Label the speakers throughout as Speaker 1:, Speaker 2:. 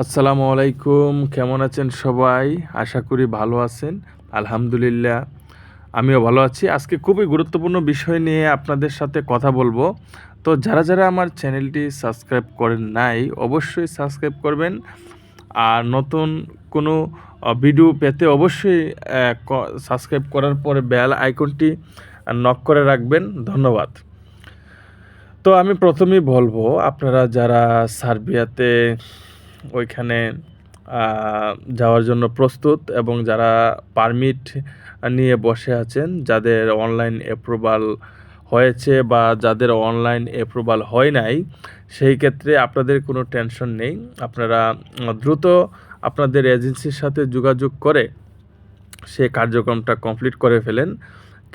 Speaker 1: আসসালামু আলাইকুম, কেমন আছেন সবাই? আশা করি ভালো আছেন। আলহামদুলিল্লাহ, আমিও ভালো আছি। আজকে খুবই গুরুত্বপূর্ণ বিষয় নিয়ে আপনাদের সাথে কথা বলব। তো যারা যারা আমার চ্যানেলটি সাবস্ক্রাইব করেন নাই, অবশ্যই সাবস্ক্রাইব করবেন। আর নতুন কোনো ভিডিও পেতে অবশ্যই সাবস্ক্রাইব করার পরে বেল আইকনটি নক করে রাখবেন। ধন্যবাদ। তো আমি প্রথমেই বলব, আপনারা যারা সার্বিয়াতে ওইখানে যাওয়ার জন্য প্রস্তুত এবং যারা পারমিট নিয়ে বসে আছেন, যাদের অনলাইন অ্যাপ্রুভাল হয়েছে বা যাদের অনলাইন অ্যাপ্রুভাল হয় নাই, সেই ক্ষেত্রে আপনাদের কোনো টেনশন নেই। আপনারা দ্রুত আপনাদের এজেন্সির সাথে যোগাযোগ করে সে কার্যক্রমটা কমপ্লিট করে ফেলেন।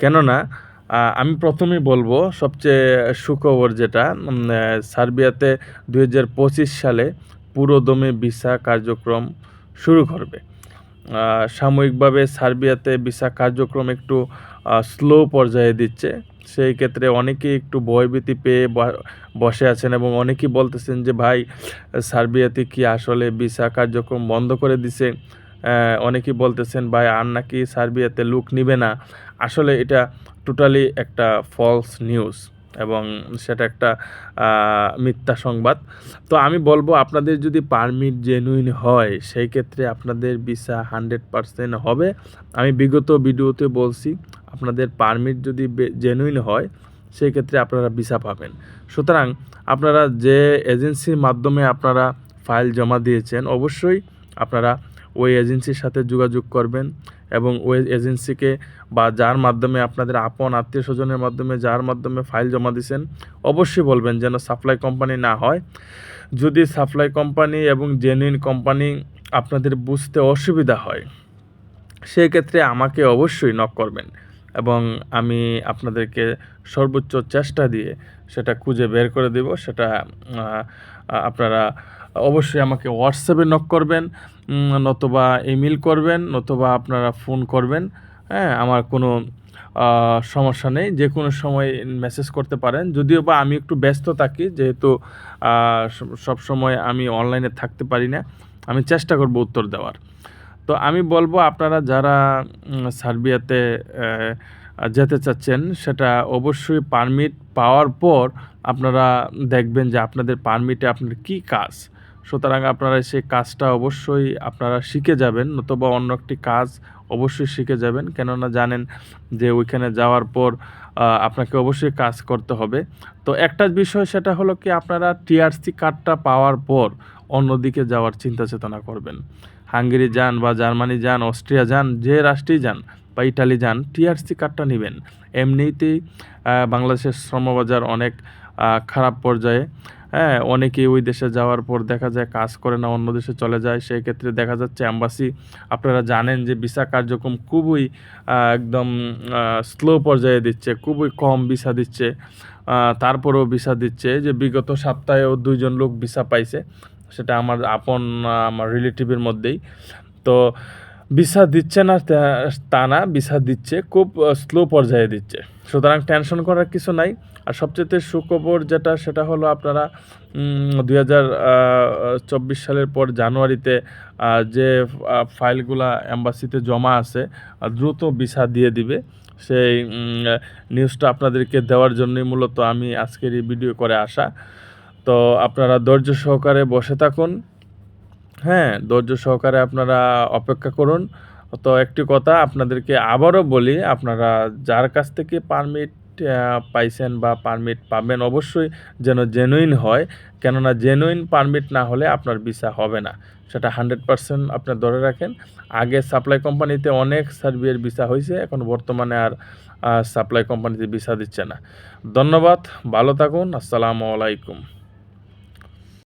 Speaker 1: কেননা আমি প্রথমেই বলব, সবচেয়ে সুখবর যেটা সার্বিয়াতে দু হাজার পঁচিশ সালে পুরোদমে ভিসা কার্যক্রম শুরু করবে। সাময়িকভাবে সার্বিয়াতে ভিসা কার্যক্রম একটু স্লো পর্যায়ে দিচ্ছে। সেই ক্ষেত্রে অনেকেই একটু ভয়ভীতি পেয়ে বসে আছেন এবং অনেকেই বলতেছেন যে, ভাই, সার্বিয়াতে কি আসলে ভিসা কার্যক্রম বন্ধ করে দিছে? অনেকেই বলতেছেন, ভাই, আর নাকি সার্বিয়াতে লুক নিবে না। আসলে এটা টোটালি একটা ফলস নিউজ এবং সেটা একটা মিথ্যা সংবাদ। তো আমি বলব আপনাদের যদি পারমিট জেনুইন হয়, সেই ক্ষেত্রে আপনাদের ভিসা হান্ড্রেড পারসেন্ট হবে। আমি বিগত ভিডিওতে বলছি, আপনাদের পারমিট যদি জেনুইন হয়, সেই ক্ষেত্রে আপনারা ভিসা পাবেন। সুতরাং আপনারা যে এজেন্সির মাধ্যমে আপনারা ফাইল জমা দিয়েছেন, অবশ্যই আপনারা ওই এজেন্সির সাথে যোগাযোগ করবেন। এবং ওই এজেন্সিকে বা যার মাধ্যমে আপনাদের আপন আত্মীয় স্বজনের মাধ্যমে, যার মাধ্যমে ফাইল জমা দিয়েছেন অবশ্যই বলবেন যেন সাপ্লাই কোম্পানি না হয়। যদি সাপ্লাই কোম্পানি এবং জেনুইন কোম্পানি আপনাদের বুঝতে অসুবিধা হয়, সেই ক্ষেত্রে আমাকে অবশ্যই নক করবেন এবং আমি আপনাদেরকে সর্বোচ্চ চেষ্টা দিয়ে সেটা খুঁজে বের করে দেব। সেটা আপনারা অবশ্যই আমাকে হোয়াটসঅ্যাপে নক করবেন নতুবা ইমেল করবেন, নতুবা আপনারা ফোন করবেন। হ্যাঁ আমার কোনো সমস্যা নেই। যে কোনো সময় মেসেজ করতে পারেন। যদিও বা আমি একটু ব্যস্ত থাকি, যেহেতু সব সময় আমি অনলাইনে থাকতে পারি না, আমি চেষ্টা করব উত্তর দেওয়ার। তো আমি বলব, আপনারা যারা সার্বিয়াতে যেতে চাচ্ছেন, সেটা অবশ্যই পারমিট পাওয়ার পর আপনারা দেখবেন যে আপনাদের পারমিটে আপনার কী কাজ। সুতরাং আপনারা সেই কাজটা অবশ্যই আপনারা শিখে যাবেন, নতুবা অন্য একটি কাজ অবশ্যই শিখে যাবেন। কেননা জানেন যে ওইখানে যাওয়ার পর আপনাকে অবশ্যই কাজ করতে হবে। তো একটা বিষয় সেটা হলো কি, আপনারা টিআরসি কার্ডটা পাওয়ার পর অন্যদিকে যাওয়ার চিন্তা চেতনা করবেন। হাঙ্গেরি যান বা জার্মানি যান, অস্ট্রিয়া যান, যে রাষ্ট্রেই যান বা ইটালি যান, টিআরসি কার্ডটা নেবেন। এমনিতেই বাংলাদেশের শ্রমবাজার অনেক খারাপ পর্যায়ে। হ্যাঁ অনেকেই ওই দেশে যাওয়ার পর দেখা যায় কাজ করে না, অন্য দেশে চলে যায়। সেই ক্ষেত্রে দেখা যাচ্ছে অ্যাম্বাসি আপনারা জানেন যে ভিসা কার্যক্রম খুবই একদম স্লো পর্যায়ে দিচ্ছে, খুবই কম ভিসা দিচ্ছে। তারপরেও ভিসা দিচ্ছে। যে বিগত সপ্তাহেও দুইজন লোক ভিসা পাইছে। সেটা আমার আপন আমার রিলেটিভের মধ্যেই। তো ভিসা দিচ্ছে না, তা না ভিসা দিচ্ছে, খুব স্লো পর্যায়ে দিচ্ছে। সুতরাং টেনশন করার কিছু নাই। আর সবচেয়ে সুখবর যেটা, সেটা হলো আপনারা দুই চব্বিশ সালের পর জানুয়ারিতে যে ফাইলগুলা অ্যাম্বাসিতে জমা আছে দ্রুত ভিসা দিয়ে দিবে। সেই নিউজটা আপনাদেরকে দেওয়ার জন্যই মূলত আমি আজকের এই ভিডিও করে আসা। তো আপনারা ধৈর্য সহকারে বসে থাকুন। হ্যাঁ ধৈর্য সহকারে আপনারা অপেক্ষা করুন। তো একটি কথা আপনাদেরকে আবারও বলি, আপনারা যার কাছ থেকে পারমিট পাইছেন বা পারমিট পাবেন অবশ্যই যেন জেনুইন হয়। কেননা জেনুইন পারমিট না হলে আপনার ভিসা হবে না। সেটা হান্ড্রেড পারসেন্ট আপনি ধরে রাখেন। আগে সাপ্লাই কোম্পানিতে অনেক সার্ভিয়ের ভিসা হয়েছে এখন বর্তমানে আর সাপ্লাই কোম্পানিতে ভিসা দিচ্ছে না। ধন্যবাদ, ভালো থাকুন, আসসালামু আলাইকুম।